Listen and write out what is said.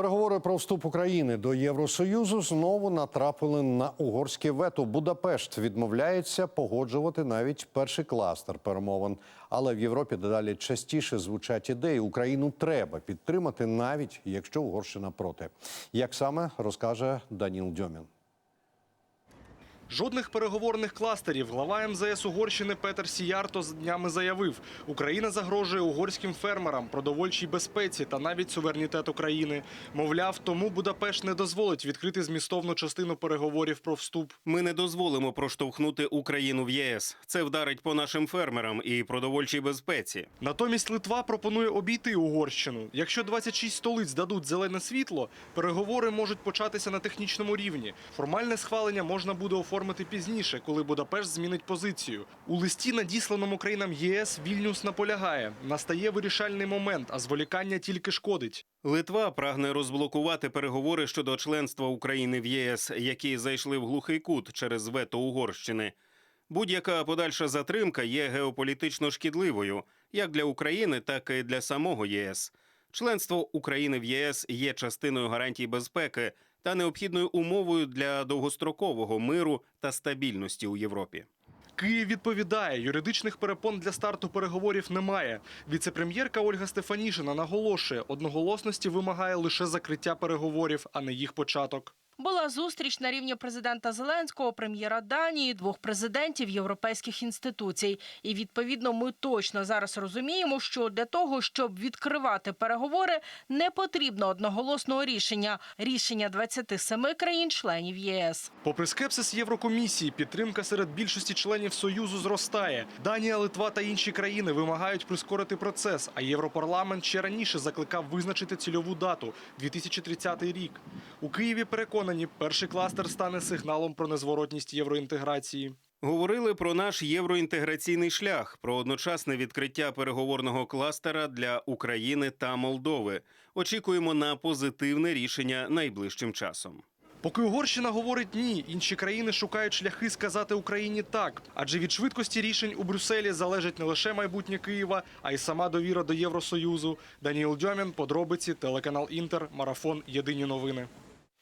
Переговори про вступ України до Євросоюзу знову натрапили на угорське вето. Будапешт відмовляється погоджувати навіть перший кластер перемовин. Але в Європі дедалі частіше звучать ідеї. Україну треба підтримати, навіть якщо Угорщина проти. Як саме розкаже Даніл Дьомін. Жодних переговорних кластерів. Глава МЗС Угорщини Петер Сіярто з днями заявив, Україна загрожує угорським фермерам, продовольчій безпеці та навіть суверенітет України. Мовляв, тому Будапешт не дозволить відкрити змістовну частину переговорів про вступ. Ми не дозволимо проштовхнути Україну в ЄС. Це вдарить по нашим фермерам і продовольчій безпеці. Натомість Литва пропонує обійти Угорщину. Якщо 26 столиць дадуть зелене світло, переговори можуть початися на технічному рівні. Формальне схвалення можна буде оформити пізніше, коли Будапешт змінить позицію. У листі, надісланому країнам ЄС, Вільнюс наполягає: настає вирішальний момент, а зволікання тільки шкодить. Литва прагне розблокувати переговори щодо членства України в ЄС, які зайшли в глухий кут через вето Угорщини. Будь-яка подальша затримка є геополітично шкідливою як для України, так і для самого ЄС. Членство України в ЄС є частиною гарантій безпеки та необхідною умовою для довгострокового миру та стабільності у Європі. Київ відповідає, юридичних перепон для старту переговорів немає. Віце-прем'єрка Ольга Стефанішина наголошує, одноголосності вимагає лише закриття переговорів, а не їх початок. Була зустріч на рівні президента Зеленського, прем'єра Данії, двох президентів європейських інституцій. І відповідно, ми точно зараз розуміємо, що для того, щоб відкривати переговори, не потрібно одноголосного рішення рішення 27 країн-членів ЄС. Попри скепсис Єврокомісії, підтримка серед більшості членів Союзу зростає. Данія, Литва та інші країни вимагають прискорити процес, а Європарламент ще раніше закликав визначити цільову дату 2030 рік. У Києві переконані, перший кластер стане сигналом про незворотність євроінтеграції. Говорили про наш євроінтеграційний шлях, про одночасне відкриття переговорного кластера для України та Молдови. Очікуємо на позитивне рішення найближчим часом. Поки Угорщина говорить ні, інші країни шукають шляхи сказати Україні так. Адже від швидкості рішень у Брюсселі залежить не лише майбутнє Києва, а й сама довіра до Євросоюзу. Даніл Дьомін, подробиці, телеканал Інтер, марафон Єдині новини.